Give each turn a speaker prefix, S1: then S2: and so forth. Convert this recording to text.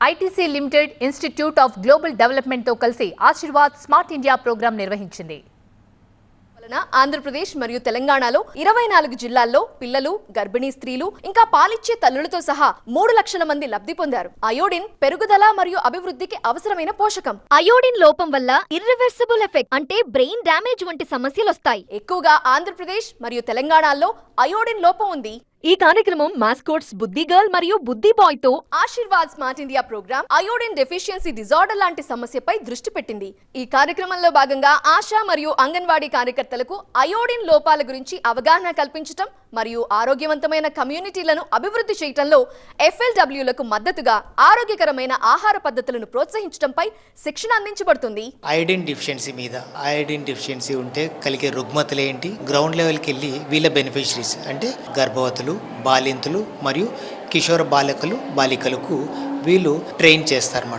S1: ITC limited institute of global డెవలప్మెంట్తో కలిసి Aashirvaad smart India programme నిర్వహించింది.
S2: వలన ఆంధ్రప్రదేశ్ మరియు తెలంగాణలో ఇరవై నాలుగు జిల్లాల్లో పిల్లలు గర్భిణీ స్త్రీలు ఇంకా పాలిచ్చే తల్లులతో సహా మూడు లక్షల మంది లబ్ధి పొందారు. అయోడిన్ పెరుగుదల మరియు అభివృద్ధికి అవసరమైన పోషకం.
S3: అయోడిన్ లోపం వల్ల ఇర్రివర్సిబుల్ ఎఫెక్ట్ అంటే బ్రెయిన్ డ్యామేజ్ వంటి సమస్యలు వస్తాయి
S2: ఎక్కువగా ఆంధ్రప్రదేశ్ మరియు తెలంగాణలో అయోడిన్ లోపం ఉంది.
S3: ఈ కార్యక్రమం మాస్కోట్స్ బుద్ధి గర్ల్ మరియు Buddhi బాయ్తో
S2: Aashirvaad smart India program iodine deficiency disorder లాంటి సమస్యపై దృష్టి పెట్టింది. ఈ కార్యక్రమంలో భాగంగా ఆశా మరియు అంగన్వాడీ కార్యకర్తలకు అయోడిన్ లోపాల గురించి అవగాహన కల్పించటం మరియు ఆరోగ్యవంతమైన కమ్యూనిటీలను అభివృద్ధి చేయటంలో ఎఫ్ఎల్డబ్ల్యూలకు మద్దతుగా ఆరోగ్యకరమైన ఆహార పద్ధతులను ప్రోత్సహించడంపై శిక్షణ అందించబడుతుంది.
S4: అయోడిన్ డిఫిషియన్సీ మీద అయోడిన్ డిఫిషియన్సీ ఉంటే కలిగే రుగ్మతలు ఏంటి? గ్రౌండ్ లెవెల్కి వెళ్ళి వీళ్ళ బెనిఫిషరీస్ అంటే గర్భవతులు బాలింతులు మరియు కిషోర బాలకులు బాలికలకు వీళ్ళు ట్రైన్ చేస్తారన్నమాట.